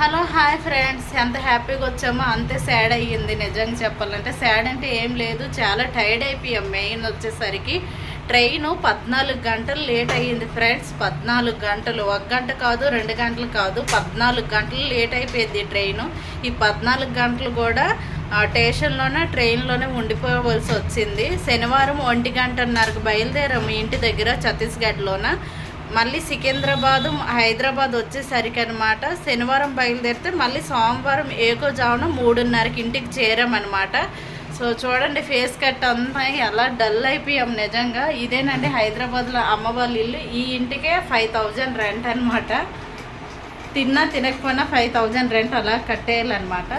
Hello hi friends. ఎంత హ్యాపీగా వచ్చామో అంతే సాడ్ అయ్యింది. నిజంగా చెప్పాలంటే సాడ్ అంటే ఏం లేదు. చాలా టైర్డ్ అయిపోయాం మెయిన్ వచ్చేసరికి. ట్రైన్ పద్నాలుగు గంటలు లేట్ అయ్యింది ఫ్రెండ్స్. పద్నాలుగు గంటలు. ఒక గంట కాదు రెండు గంటలు కాదు. పద్నాలుగు గంటలు లేట్ అయిపోయింది ట్రైన్. ఈ పద్నాలుగు గంటలు కూడా ఆ స్టేషన్లోనే ట్రైన్లోనే ఉండిపోవలసి వచ్చింది. శనివారం ఒంటి గంటన్నరకు బయలుదేరాము ఇంటి దగ్గర ఛత్తీస్గఢ్లోన. మళ్ళీ సికింద్రాబాద్ హైదరాబాద్ వచ్చేసరికి అనమాట శనివారం బయలుదేరితే మళ్ళీ సోమవారం ఏకోజామున మూడున్నరకి ఇంటికి చేరామన్నమాట సో చూడండి ఫేస్ కట్ అంతా ఎలా డల్ అయిపోయాం నిజంగా. ఇదేనండి హైదరాబాద్లో అమ్మ వాళ్ళ ఇల్లు. ఈ ఇంటికే ఫైవ్ థౌజండ్ రెంట్ అనమాట తిన్నా తినకపోయినా ఫైవ్ థౌజండ్ రెంట్ అలా కట్టేయాలన్నమాట.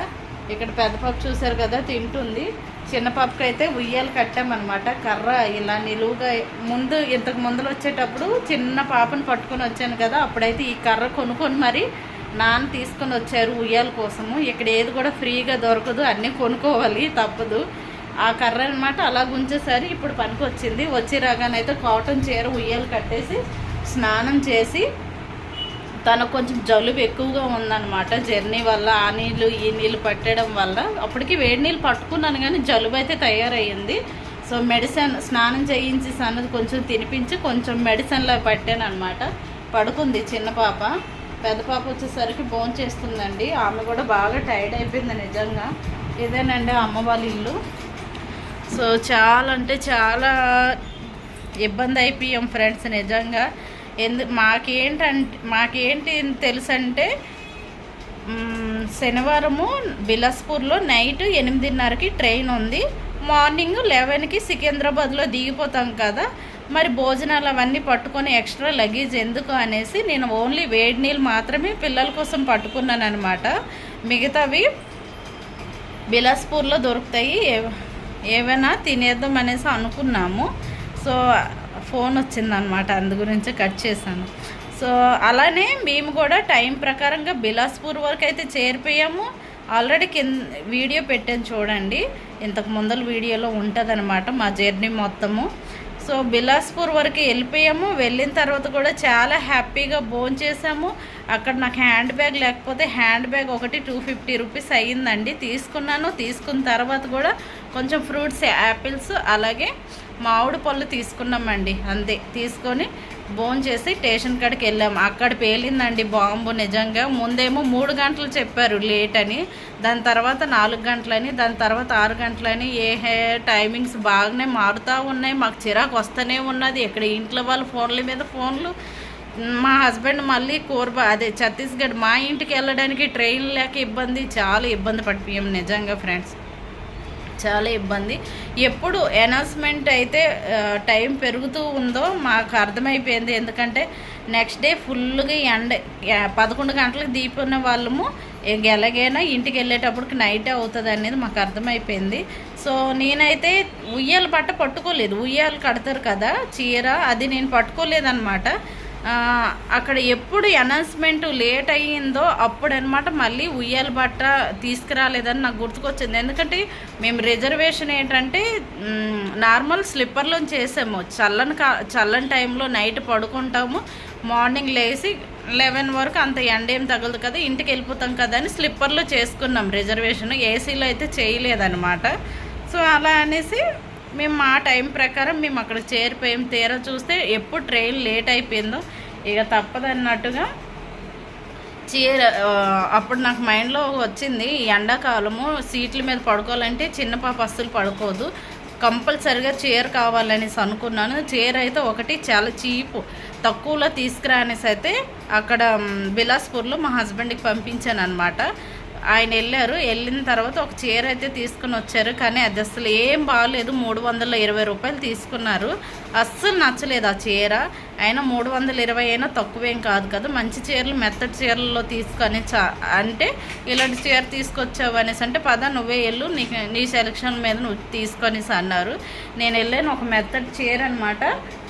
ఇక్కడ పెద్ద పాప చూసారు కదా తింటుంది. చిన్న పాపకి అయితే ఉయ్యాలు కట్టామన్నమాట. కర్ర ఇలా నిలువుగా ముందు ఇంతకు ముందులు వచ్చేటప్పుడు చిన్న పాపను పట్టుకొని వచ్చాను కదా అప్పుడైతే ఈ కర్ర కొనుక్కొని మరి నాన్న తీసుకొని వచ్చారు ఉయ్యాల కోసము. ఇక్కడ ఏది కూడా ఫ్రీగా దొరకదు అన్నీ కొనుక్కోవాలి తప్పదు. ఆ కర్ర అనమాట అలా గుంచేసరి ఇప్పుడు పనికి వచ్చింది వచ్చి రాగానైతే కాటన్ చీర ఉయ్యాలు కట్టేసి స్నానం చేసి తనకు కొంచెం జలుబు ఎక్కువగా ఉందన్నమాట. జర్నీ వల్ల ఆ నీళ్ళు ఈ నీళ్ళు పట్టడం వల్ల. అప్పటికి వేడి నీళ్ళు పట్టుకున్నాను కానీ జలుబు అయితే తయారయ్యింది. సో మెడిసిన్ స్నానం చేయించి అన్నది కొంచెం తినిపించి కొంచెం మెడిసిన్లో పట్టాను అనమాట పడుకుంది చిన్న పాప. పెద్ద పాప వచ్చేసరికి భోజనం చేస్తుందండి. ఆమె కూడా బాగా టైర్డ్ అయిపోయింది నిజంగా. ఇదేనండి అమ్మ వాళ్ళ ఇల్లు. సో చాలా అంటే చాలా ఇబ్బంది అయిపోయాం ఫ్రెండ్స్ నిజంగా. ఎందు మాకేంటంటే మాకేంటి తెలుసు అంటే శనివారము బిలాస్పూర్లో నైట్ ఎనిమిదిన్నరకి ట్రైన్ ఉంది. మార్నింగ్ లెవెన్కి సికింద్రాబాద్లో దిగిపోతాం కదా. మరి భోజనాలు అవన్నీ పట్టుకొని ఎక్స్ట్రా లగేజ్ ఎందుకు అనేసి నేను ఓన్లీ వేడి నీళ్ళు మాత్రమే పిల్లల కోసం పట్టుకున్నాను అనమాట మిగతావి బిలాస్పూర్లో దొరుకుతాయి. ఏ- ఏవైనా తినేద్దాం అనేసి అనుకున్నాము. సో ఫోన్ వచ్చిందనమాట అందు గురించి కట్ చేశాను. సో అలానే మేము కూడా టైం ప్రకారంగా బిలాస్పూర్ వరకు అయితే చేరిపోయాము. ఆల్రెడీ కింద వీడియో పెట్టాను చూడండి. ఇంతకు ముందల వీడియోలో ఉంటుందన్నమాట మా జర్నీ మొత్తము. సో బిలాస్పూర్ వరకు వెళ్ళిపోయాము. వెళ్ళిన తర్వాత కూడా చాలా హ్యాపీగా భోజనం చేసాము అక్కడ నాకు హ్యాండ్ బ్యాగ్ లేకపోతే హ్యాండ్ బ్యాగ్ ఒకటి టూ ఫిఫ్టీ రూపీస్ అయ్యిందండి. తీసుకున్నాను. తీసుకున్న తర్వాత కూడా కొంచెం ఫ్రూట్స్ యాపిల్స్ అలాగే మామిడి పళ్ళు తీసుకున్నామండి అంతే. తీసుకొని భోజనం చేసి స్టేషన్ కాడికి వెళ్ళాము అక్కడ పేలిందండి బాంబు నిజంగా. ముందేమో మూడు గంటలు చెప్పారు లేట్ అని. దాని తర్వాత నాలుగు గంటలని దాని తర్వాత ఆరు గంటలని. ఏ హే టైమింగ్స్ బాగానే మారుతూ ఉన్నాయి. మాకు చిరాకు వస్తూనే ఉన్నది. ఇక్కడ ఇంట్లో వాళ్ళ ఫోన్ల మీద ఫోన్లు. మా హస్బెండ్ మళ్ళీ కోర్బా అదే ఛత్తీస్గఢ్ మా ఇంటికి వెళ్ళడానికి ట్రైన్ లేక ఇబ్బంది. చాలా ఇబ్బంది పడిపోయాం నిజంగా ఫ్రెండ్స్. చాలా ఇబ్బంది. ఎప్పుడు అనౌన్స్మెంట్ అయితే టైం పెరుగుతూ ఉందో మాకు అర్థమైపోయింది. ఎందుకంటే నెక్స్ట్ డే ఫుల్గా ఎండ పదకొండు గంటలకు దీపున్న వాళ్ళము ఎలాగైనా ఇంటికి వెళ్ళేటప్పటికి నైట్ అవుతుంది అనేది మాకు అర్థమైపోయింది. సో నేనైతే ఉయ్యాల బట్ట పట్టుకోలేదు. ఉయ్యాలు కడతారు కదా చీర అది నేను పట్టుకోలేదన్నమాట. అక్కడ ఎప్పుడు అనౌన్స్మెంట్ లేట్ అయ్యిందో అప్పుడు అనమాట మళ్ళీ ఉయ్యాల బట్ట తీసుకురాలేదని నాకు గుర్తుకొచ్చింది. ఎందుకంటే మేము రిజర్వేషన్ ఏంటంటే నార్మల్ స్లిప్పర్లో చేసాము. చల్లని కా చల్లని టైంలో నైట్ పడుకుంటాము. మార్నింగ్ లేచి లెవెన్ వరకు అంత ఎండ ఏం తగలదు కదా ఇంటికి వెళ్ళిపోతాం కదా అని స్లిప్పర్లో చేసుకున్నాం. రిజర్వేషన్ ఏసీలో అయితే చేయలేదన్నమాట. సో అలా అనేసి మేము మా టైం ప్రకారం మేము అక్కడ చేరిపోయాం. తీరా చూస్తే ఎప్పుడు ట్రైన్ లేట్ అయిపోయిందో. ఇక తప్పదన్నట్టుగా చీర అప్పుడు నాకు మైండ్లో వచ్చింది ఈ ఎండాకాలము సీట్ల మీద పడుకోవాలంటే చిన్న పాప అస్సలు పడుకోదు. కంపల్సరిగా చీర కావాలనేసి అనుకున్నాను. చీర అయితే ఒకటి చాలా చీపు. తక్కువలో తీసుకురా అనేసి అయితే అక్కడ బిలాస్పూర్లో మా హస్బెండ్కి పంపించాను అనమాట ఆయన వెళ్ళారు. వెళ్ళిన తర్వాత ఒక చీర అయితే తీసుకుని వచ్చారు. కానీ అది అసలు ఏం బాగలేదు మూడు వందల ఇరవై రూపాయలు తీసుకున్నారు. అస్సలు నచ్చలేదు ఆ చీర. అయినా మూడు వందల ఇరవై అయినా తక్కువేం కాదు కదా. మంచి చీరలు మెత్తటి చీరల్లో తీసుకొని చా అంటే ఇలాంటి చీర తీసుకొచ్చావు అనేసి అంటే పద నువ్వే వెళ్ళు. నీ నీ సెలక్షన్ మీద నువ్వు తీసుకొనేసి అన్నారు. నేను వెళ్ళాను. ఒక మెత్తటి చీర అనమాట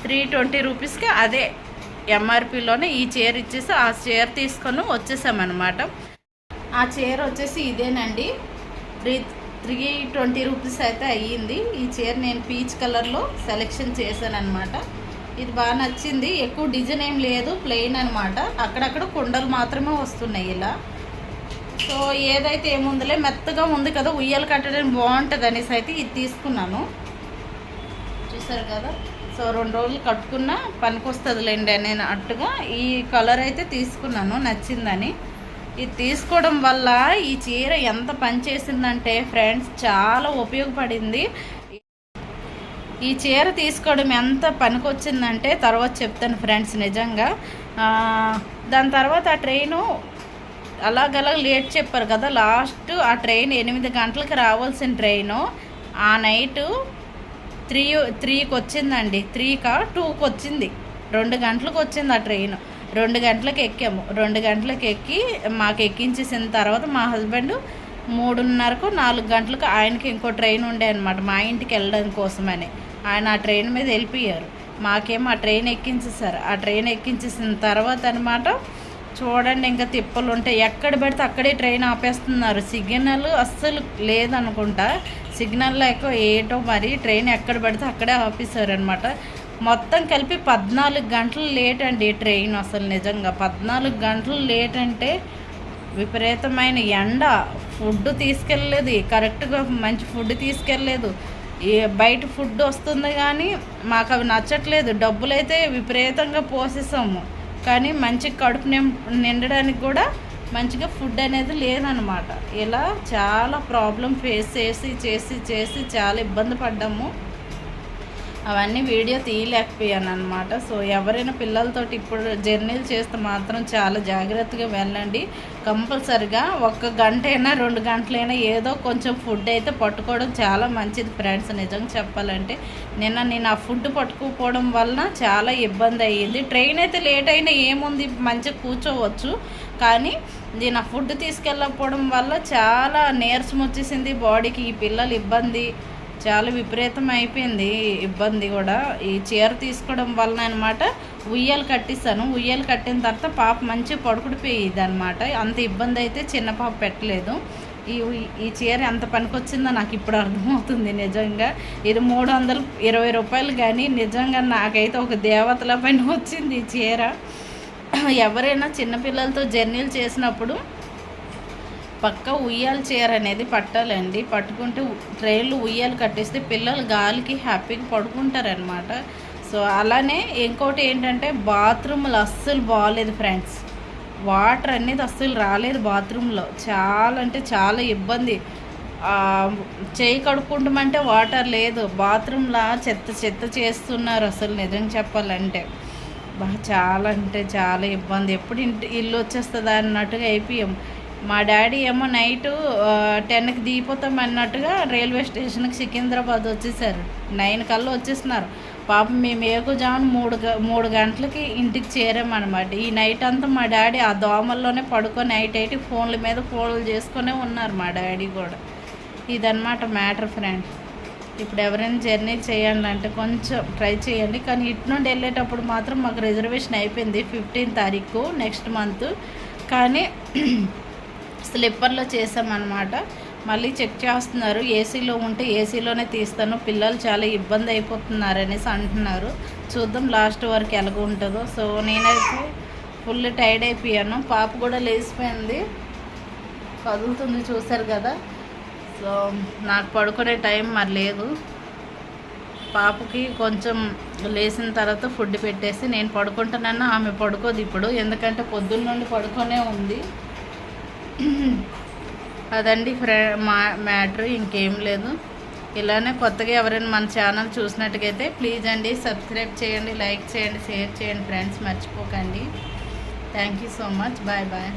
త్రీ ట్వంటీ రూపీస్కి అదే ఎంఆర్పిలోనే ఈ చీర ఇచ్చేసి ఆ చీర తీసుకొని వచ్చేసామన్నమాట. ఆ చీర వచ్చేసి ఇదేనండి. త్రీ త్రీ ట్వంటీ రూపీస్ అయితే అయ్యింది. ఈ చీర నేను పీచ్ కలర్లో సెలెక్షన్ చేశాను అనమాట ఇది బాగా నచ్చింది. ఎక్కువ డిజైన్ ఏం లేదు ప్లెయిన్ అనమాట అక్కడక్కడ కుండలు మాత్రమే వస్తున్నాయి ఇలా. సో ఏదైతే ఏముందిలే మెత్తగా ఉంది కదా ఉయ్యాలు కట్టడం బాగుంటుంది అనేసి అయితే ఇది తీసుకున్నాను. చూసారు కదా? సో రెండు రోజులు కట్టుకున్నా పనికొస్తుందిలేండి నేను అట్టుగా. ఈ కలర్ అయితే తీసుకున్నాను నచ్చిందని. ఇది తీసుకోవడం వల్ల ఈ చీర ఎంత పనిచేసిందంటే ఫ్రెండ్స్ చాలా ఉపయోగపడింది. ఈ చీర తీసుకోవడం ఎంత పనికొచ్చిందంటే తర్వాత చెప్తాను ఫ్రెండ్స్ నిజంగా. దాని తర్వాత ఆ ట్రైను అలాగలా లేట్ చెప్పారు కదా లాస్ట్ ఆ ట్రైన్ ఎనిమిది గంటలకు రావాల్సిన ట్రైను. ఆ నైటు త్రీ త్రీకి వచ్చిందండి త్రీకా టూకి వచ్చింది రెండు గంటలకు వచ్చింది ఆ ట్రైన్. రెండు గంటలకు ఎక్కాము. రెండు గంటలకు ఎక్కి మాకు ఎక్కించేసిన తర్వాత మా హస్బెండ్ మూడున్నరకు నాలుగు గంటలకు ఆయనకి ఇంకో ట్రైన్ ఉండే అనమాట మా ఇంటికి వెళ్ళడం కోసమని. ఆయన ఆ ట్రైన్ మీద వెళ్ళిపోయారు. మాకేమో ఆ ట్రైన్ ఎక్కించేసారు ఆ ట్రైన్ ఎక్కించేసిన తర్వాత అనమాట చూడండి ఇంకా తిప్పలు ఉంటాయి ఎక్కడ పెడితే అక్కడే ట్రైన్ ఆపేస్తున్నారు. సిగ్నల్ అస్సలు లేదనుకుంటా. సిగ్నల్ లేక ఏటో మరి ట్రైన్ ఎక్కడ పెడితే అక్కడే ఆపేశారు అనమాట మొత్తం కలిపి పద్నాలుగు గంటలు లేట్ అండి ట్రైన్ అసలు నిజంగా. పద్నాలుగు గంటలు లేట్ అంటే విపరీతమైన ఎండ. ఫుడ్ తీసుకెళ్ళలేదు. కరెక్ట్గా మంచి ఫుడ్ తీసుకెళ్ళలేదు. బయట ఫుడ్ వస్తుంది కానీ మాకు అవి నచ్చట్లేదు. డబ్బులు అయితే విపరీతంగా పోసేసాము. కానీ మంచి కడుపు నిండడానికి కూడా మంచిగా ఫుడ్ అనేది లేదనమాట. ఇలా చాలా ప్రాబ్లం ఫేస్ చేసి చేసి చేసి చాలా ఇబ్బంది పడ్డాము. అవన్నీ వీడియో తీయలేకపోయాను అనమాట సో ఎవరైనా పిల్లలతో ఇప్పుడు జర్నీలు చేస్తే మాత్రం చాలా జాగ్రత్తగా వెళ్ళండి. కంపల్సరిగా ఒక గంట అయినా రెండు గంటలైనా ఏదో కొంచెం ఫుడ్ అయితే పట్టుకోవడం చాలా మంచిది ఫ్రెండ్స్. నిజంగా చెప్పాలంటే నిన్న నేను ఆ ఫుడ్ పట్టుకోపోవడం వలన చాలా ఇబ్బంది అయ్యింది. ట్రైన్ అయితే లేట్ అయినా ఏముంది? మంచిగా కూర్చోవచ్చు. కానీ నేను ఆ ఫుడ్ తీసుకెళ్ళకపోవడం వల్ల చాలా నీరసం వచ్చేసింది. బాడీకి ఈ పిల్లలు ఇబ్బంది. చాలా విపరీతం అయిపోయింది ఇబ్బంది కూడా. ఈ చీర తీసుకోవడం వలన అనమాట ఉయ్యాలు కట్టిస్తాను. ఉయ్యాలు కట్టిన తర్వాత పాప మంచిగా పడుకుడిపోయేది అనమాట అంత ఇబ్బంది అయితే చిన్న పాప పెట్టలేదు. ఈ ఈ చీర ఎంత పనికొచ్చిందో నాకు ఇప్పుడు అర్థమవుతుంది నిజంగా. ఇది మూడు వందలు ఇరవై రూపాయలు కానీ నిజంగా నాకైతే ఒక దేవతల పైన వచ్చింది ఈ చీర. ఎవరైనా చిన్నపిల్లలతో జర్నీలు చేసినప్పుడు పక్క ఉయ్యాల చీర అనేది పట్టాలండి. పట్టుకుంటే ట్రైన్లు ఉయ్యాలు కట్టేస్తే పిల్లలు గాలికి హ్యాపీగా పడుకుంటారనమాట సో అలానే ఇంకోటి ఏంటంటే బాత్రూమ్లు అస్సలు బాగాలేదు ఫ్రెండ్స్. వాటర్ అనేది అస్సలు రాలేదు బాత్రూంలో. చాలా అంటే చాలా ఇబ్బంది. చేయి కడుక్కుంటామంటే వాటర్ లేదు. బాత్రూంలా చెత్త చెత్త చేస్తున్నారు అసలు నిజం చెప్పాలంటే. చాలా అంటే చాలా ఇబ్బంది. ఎప్పుడు ఇంటి ఇల్లు వచ్చేస్తుందా అన్నట్టుగా అయిపోయాం. మా డాడీ ఏమో నైటు టెన్కి దిగిపోతాం అన్నట్టుగా రైల్వే స్టేషన్కి సికింద్రాబాద్ వచ్చేసారు. నైన్ కల్లా వచ్చేస్తున్నారు. పాపం మేము ఏకుజామున మూడు మూడు గంటలకి ఇంటికి చేరామన్నమాట. ఈ నైట్ అంతా మా డాడీ ఆ దోమల్లోనే పడుకొని నైట్ అయితే ఫోన్ల మీద ఫోన్లు చేసుకునే ఉన్నారు మా డాడీ కూడా. ఇదన్నమాట మ్యాటర్ ఫ్రెండ్. ఇప్పుడు ఎవరైనా జర్నీ చేయాలంటే కొంచెం ట్రై చేయండి. కానీ ఇటు నుండి వెళ్ళేటప్పుడు మాత్రం మాకు రిజర్వేషన్ అయిపోయింది ఫిఫ్టీన్ తారీఖు నెక్స్ట్ మంత్. కానీ స్లిప్పర్లో చేసామన్నమాట మళ్ళీ చెక్ చేస్తున్నారు. ఏసీలో ఉంటే ఏసీలోనే తీస్తాను. పిల్లలు చాలా ఇబ్బంది అయిపోతున్నారు అనేసి అంటున్నారు. చూద్దాం లాస్ట్ వరకు ఎలాగ ఉంటుందో. సో నేనైతే ఫుల్ టైర్డ్ అయిపోయాను. పాప కూడా లేచిపోయింది. కదులుతుంది చూశారు కదా. సో నాకు పడుకునే టైం మరి లేదు. పాపకి కొంచెం లేచిన తర్వాత ఫుడ్ పెట్టేసి నేను పడుకుంటానన్నా. ఆమె పడుకోదు ఇప్పుడు. ఎందుకంటే పొద్దున్న నుండి పడుకొనే ఉంది. అదండి ఫ్రె మా మ్యాటర్ ఇంకేం లేదు. ఇలానే కొత్తగా ఎవరైనా మన ఛానల్ చూసినట్టుగైతే ప్లీజ్ అండి సబ్స్క్రైబ్ చేయండి లైక్ చేయండి షేర్ చేయండి ఫ్రెండ్స్ మర్చిపోకండి. Thank you so much. Bye bye.